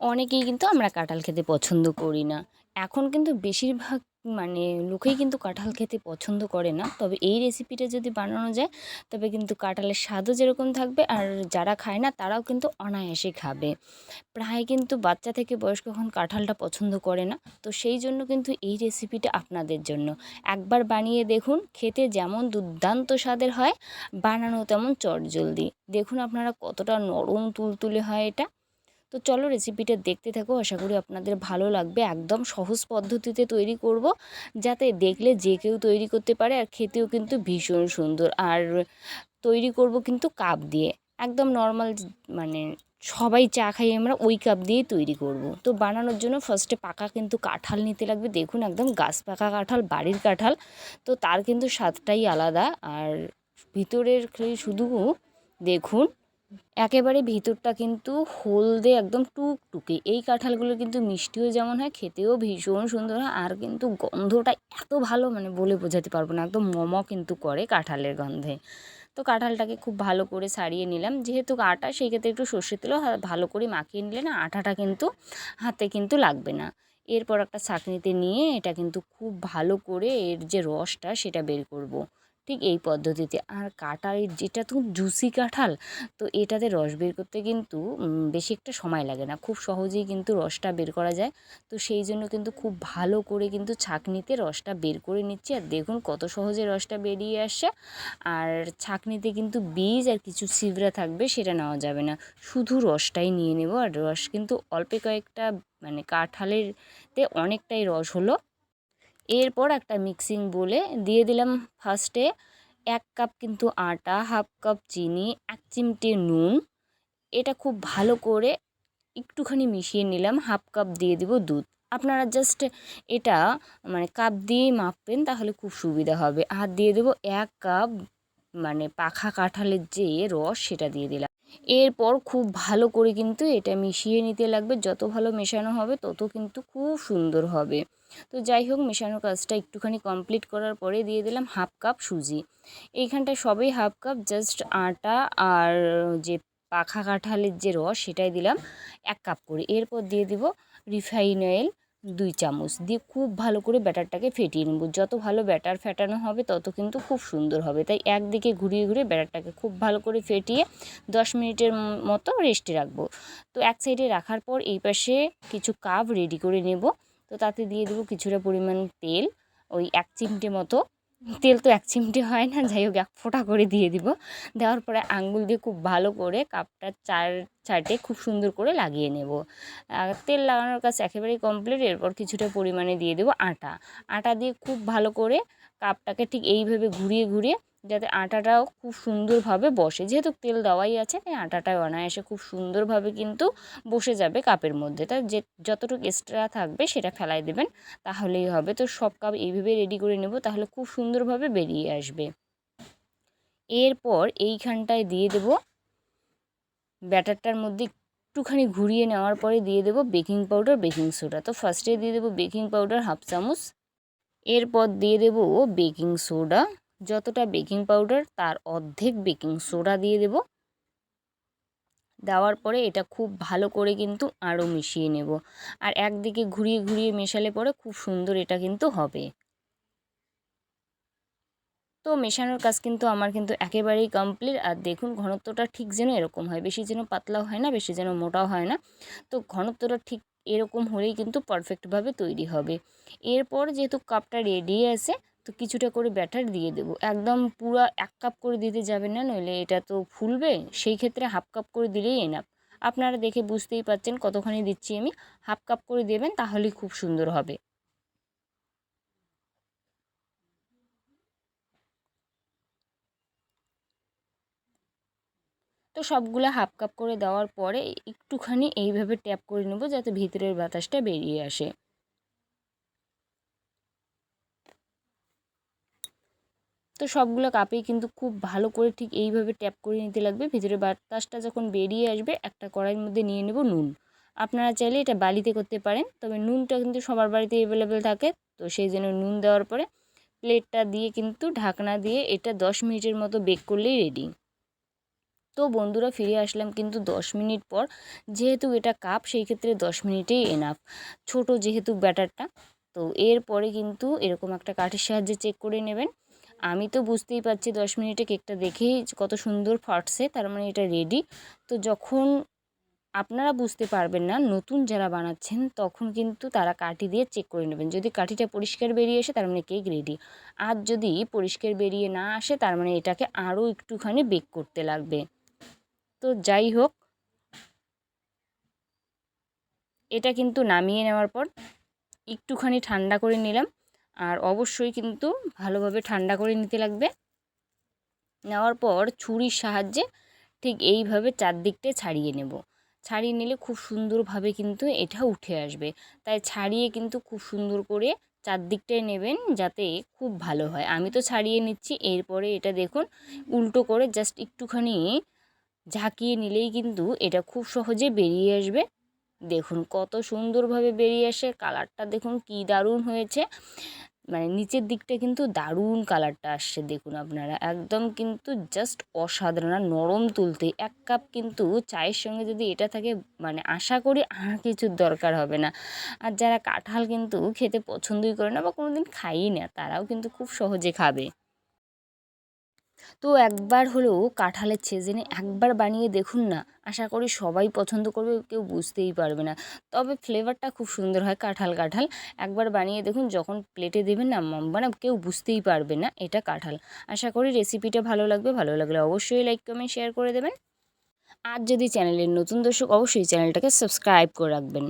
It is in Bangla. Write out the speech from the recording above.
অনেকেই কিন্তু আমরা কাঁঠাল খেতে পছন্দ করি না। এখন কিন্তু বেশিরভাগ মানে লোকেই কিন্তু কাঁঠাল খেতে পছন্দ করে না। তবে এই রেসিপিটা যদি বানানো যায়, তবে কিন্তু কাঁঠালের স্বাদও যেরকম থাকবে আর যারা খায় না, তারাও কিন্তু অনায়াসে খাবে। প্রায় কিন্তু বাচ্চা থেকে বয়স্ক এখন কাঁঠালটা পছন্দ করে না। তো সেই জন্য কিন্তু এই রেসিপিটা আপনাদের জন্য। একবার বানিয়ে দেখুন, খেতে যেমন দুর্দান্ত স্বাদের হয়, বানানো তেমন চটজলদি। দেখুন আপনারা কতটা নরম তুলতুলে হয় এটা। তো চলো রেসিপিটা দেখতে থাকো, আশা করি আপনাদের ভালো লাগবে। একদম সহজ পদ্ধতিতে তৈরি করব, যাতে দেখলে যে কেউ তৈরি করতে পারে আর খেতেও কিন্তু ভীষণ সুন্দর। আর তৈরি করব কিন্তু কাপ দিয়ে। একদম নর্মাল মানে সবাই চা খাই আমরা ওই কাপ দিয়েই তৈরি করব। তো বানানোর জন্য ফার্স্টে পাকা কিন্তু কাঁঠাল নিতে লাগবে। দেখুন একদম গাছ পাকা কাঁঠাল, বাড়ির কাঁঠাল। তো তার কিন্তু স্বাদটাই আলাদা। আর ভিতরের খেয়ে শুধু দেখুন একেবারে ভিতরটা কিন্তু হলদে একদম টুকটুকে। এই কাঁঠালগুলো কিন্তু মিষ্টিও যেমন হয়, খেতেও ভীষণ সুন্দর হয় আর কিন্তু গন্ধটা এত ভালো মানে বলে বোঝাতে পারব না, একদম মম কিন্তু করে কাঁঠালের গন্ধে। তো কাঁঠালটাকে খুব ভালো করে সারিয়ে নিলাম। যেহেতু আটা সেই ক্ষেত্রে একটু সর্ষের তেলও ভালো করে মাখিয়ে নিলে না আটাটা কিন্তু হাতে কিন্তু লাগবে না। এরপর একটা ছাঁকনিতে নিয়ে এটা কিন্তু খুব ভালো করে এর যে রসটা, সেটা বের করব। ঠিক এই পদ্ধতিতে। আর কাঁঠাল যেটা তো জুসি কাঁঠাল, তো এটাতে রস বের করতে কিন্তু বেশি একটা সময় লাগে না। খুব সহজেই কিন্তু রসটা বের করা যায়। তো সেই জন্য কিন্তু খুব ভালো করে কিন্তু ছাঁকনিতে রসটা বের করে নিচ্ছি। আর দেখুন কত সহজে রসটা বেরিয়ে আসছে। আর ছাঁকনিতে কিন্তু বীজ আর কিছু ছিবড়া থাকবে সেটা নেওয়া যাবে না। শুধু রসটাই নিয়ে নেব। আর রস কিন্তু অল্পে কয়েকটা মানে কাঁঠালের তে অনেকটাই রস হলো। এরপর একটা মিক্সিং বলে দিয়ে দিলাম ফার্স্টে এক কাপ কিন্তু আটা হাফ কাপ চিনি, এক চিমটে নুন। এটা খুব ভালো করে একটুখানি মিশিয়ে নিলাম হাফ কাপ দিয়ে দিব দুধ। আপনারা জাস্ট এটা মানে কাপ দিয়ে মাপবেন তাহলে খুব সুবিধা হবে। আর দিয়ে দেবো এক কাপ মানে পাখা কাঁঠালের যে রস, সেটা দিয়ে দিলাম। এরপর খুব ভালো করে কিন্তু এটা মিশিয়ে নিতে লাগবে। যত ভালো মেশানো হবে, তত কিন্তু খুব সুন্দর হবে। তো যাই হোক, মেশানোর কাজটা একটুখানি কমপ্লিট করার পরে দিয়ে দিলাম হাফ কাপ সুজি। এইখানটায় সবই হাফ কাপ জাস্ট আটা আর যে পাখা কাঁঠালের যে রস, সেটাই দিলাম এক কাপ করে। এরপর দিয়ে দিব রিফাইন অয়েল দুই চামচ। দিয়ে খুব ভালো করে ব্যাটারটাকে ফেটিয়ে নেব। যত ভালো ব্যাটার ফেটানো হবে, তত কিন্তু খুব সুন্দর হবে। তাই একদিকে ঘুরিয়ে ঘুরিয়ে ব্যাটারটাকে খুব ভালো করে ফেটিয়ে দশ মিনিটের মতো রেস্টে রাখব। তো এক সাইডে রাখার পর এই পাশে কিছু কাপ রেডি করে নেব। তো তাতে দিয়ে দেবো কিছুটা পরিমাণ তেল, ওই এক চিমটে মতো। তেল তো এক চিমটে হয় না, যাই হোক, এক ফোঁটা করে দিয়ে দিব। দেওয়ার পরে আঙ্গুল দিয়ে খুব ভালো করে কাপটা চার চারটে খুব সুন্দর করে লাগিয়ে নেব। তেল লাগানোর কাজ একেবারেই কমপ্লিট এরপর কিছুটা পরিমাণে দিয়ে দেবো আটা। আটা দিয়ে খুব ভালো করে কাপটাকে ঠিক এইভাবে ঘুরিয়ে ঘুরিয়ে যাতে আটাটাও খুব সুন্দরভাবে বসে। যেহেতু তেল দেওয়াই আছে, তাই আটাটা অনায়াসে খুব সুন্দরভাবে কিন্তু বসে যাবে কাপের মধ্যে। তাই যে, যতটুকু এক্সট্রা থাকবে সেটা ফেলাই দেবেন, তাহলেই হবে। তো সব কাপ এইভাবে রেডি করে নেব, তাহলে খুব সুন্দরভাবে বেরিয়ে আসবে। এরপর এইখানটায় দিয়ে দেব, ব্যাটারটার মধ্যে একটুখানি ঘুরিয়ে নেওয়ার পরে দিয়ে দেবো বেকিং পাউডার, বেকিং সোডা। তো ফার্স্টে দিয়ে দেবো বেকিং পাউডার হাফ চামচ। এরপর দিয়ে দেবো বেকিং সোডা। যতটা বেকিং পাউডার তার অর্ধেক বেকিং সোডা দিয়ে দেব। দেওয়ার পরে এটা খুব ভালো করে কিন্তু আরও মিশিয়ে নেব। আর একদিকে ঘুরিয়ে ঘুরিয়ে মেশালে পরে খুব সুন্দর এটা কিন্তু হবে। তো মেশানোর কাজ কিন্তু আমার কিন্তু একেবারেই কমপ্লিট। আর দেখুন ঘনত্বটা ঠিক যেন এরকম হয়, বেশি যেন পাতলাও হয় না, বেশি যেন মোটাও হয় না। তো ঘনত্বটা ঠিক এরকম হলেই কিন্তু পারফেক্টভাবে তৈরি হবে। এরপর যেহেতু কাপটা রেডি আছে তো কিছুটা করে ব্যাটার দিয়ে দেবো। একদম পুরো এক কাপ করে দিতে যাবেন না, নইলে এটা তো ফুলবে। সেই ক্ষেত্রে হাফ কাপ করে দিলেই এনাফ আপনারা দেখে বুঝতেই পাচ্ছেন কতখানি দিচ্ছি আমি। হাফ কাপ করে দেবেন তাহলেই খুব সুন্দর হবে। তো সবগুলো হাফ কাপ করে দেওয়ার পরে একটুখানি এইভাবে ট্যাপ করে নেব যাতে ভিতরের বাতাসটা বেরিয়ে আসে। তো সবগুলো কাপেই কিন্তু খুব ভালো করে ঠিক এইভাবে ট্যাপ করে নিতে লাগবে। ভিতরে বাতাসটা যখন বেরিয়ে আসবে, একটা কড়াইয়ের মধ্যে নিয়ে নেব নুন। আপনারা চাইলে এটা বালিতে করতে পারেন, তবে নুনটা কিন্তু সবার বাড়িতে অ্যাভেলেবেল থাকে। তো সেই জন্য নুন দেওয়ার পরে প্লেটটা দিয়ে কিন্তু ঢাকনা দিয়ে এটা দশ মিনিটের মতো বেক করলেই রেডি তো বন্ধুরা, ফিরে আসলাম কিন্তু দশ মিনিট পর। যেহেতু এটা কাপ, সেই ক্ষেত্রে দশ মিনিটেই এনাফ ছোট যেহেতু ব্যাটারটা, তো এরপরে কিন্তু এরকম একটা কাঠের সাহায্যে চেক করে নেবেন। আমি তো বুঝতেই পারছি দশ মিনিটে কেকটা দেখেই কত সুন্দর ফাটছে, তার মানে এটা রেডি তো যখন আপনারা বুঝতে পারবেন না, নতুন যারা বানাচ্ছেন, তখন কিন্তু তারা কাঠি দিয়ে চেক করে নেবেন। যদি কাঠিটা পরিষ্কার বেরিয়ে আসে, তার মানে কেক রেডি আর যদি পরিষ্কার বেরিয়ে না আসে, তার মানে এটাকে আরও একটুখানি বেক করতে লাগবে। তো যাই হোক, এটা কিন্তু নামিয়ে নেওয়ার পর একটুখানি ঠান্ডা করে নিলাম। আর অবশ্যই কিন্তু ভালোভাবে ঠান্ডা করে নিতে লাগবে। নেওয়ার পর ছুরির সাহায্যে ঠিক এইভাবে চারদিকটা ছাড়িয়ে নেব। ছাড়িয়ে নিলে খুব সুন্দরভাবে কিন্তু এটা উঠে আসবে। তাই ছাড়িয়ে কিন্তু খুব সুন্দর করে চারদিকটায় নেবেন যাতে খুব ভালো হয়। আমি তো ছাড়িয়ে নিচ্ছি, এরপরে এটা দেখুন উল্টো করে জাস্ট একটুখানি ঝাঁকিয়ে নিলেই কিন্তু এটা খুব সহজে বেরিয়ে আসবে। দেখুন কত সুন্দরভাবে বেরিয়ে আসে, কালারটা দেখুন কি দারুণ হয়েছে। মানে নিচের দিকটা কিন্তু দারুণ কালারটা আসছে, দেখুন আপনারা। একদম কিন্তু জাস্ট অসাধারণ আর নরম তুলতে। এক কাপ কিন্তু চায়ের সঙ্গে যদি এটা থাকে মানে আশা করি আর কিছুর দরকার হবে না। আর যারা কাঁঠাল কিন্তু খেতে পছন্দই করে না বা কোনো দিন খাইই না, তারাও কিন্তু খুব সহজে খাবে। তো একবার হলেও কাঁঠালের সিজনে একবার বানিয়ে দেখুন না। আশা করি সবাই পছন্দ করবে, কেউ বুঝতেই পারবে না। তবে ফ্লেভারটা খুব সুন্দর হয় কাঁঠাল কাঁঠাল। একবার বানিয়ে দেখুন, যখন প্লেটে দেবেন না মানে কেউ বুঝতেই পারবে না এটা কাঁঠাল। আশা করি রেসিপিটা ভালো লাগবে। ভালো লাগলে অবশ্যই লাইক কমেন্ট শেয়ার করে দেবেন। আর যদি চ্যানেলের নতুন দর্শক, অবশ্যই চ্যানেলটাকে সাবস্ক্রাইব করে রাখবেন।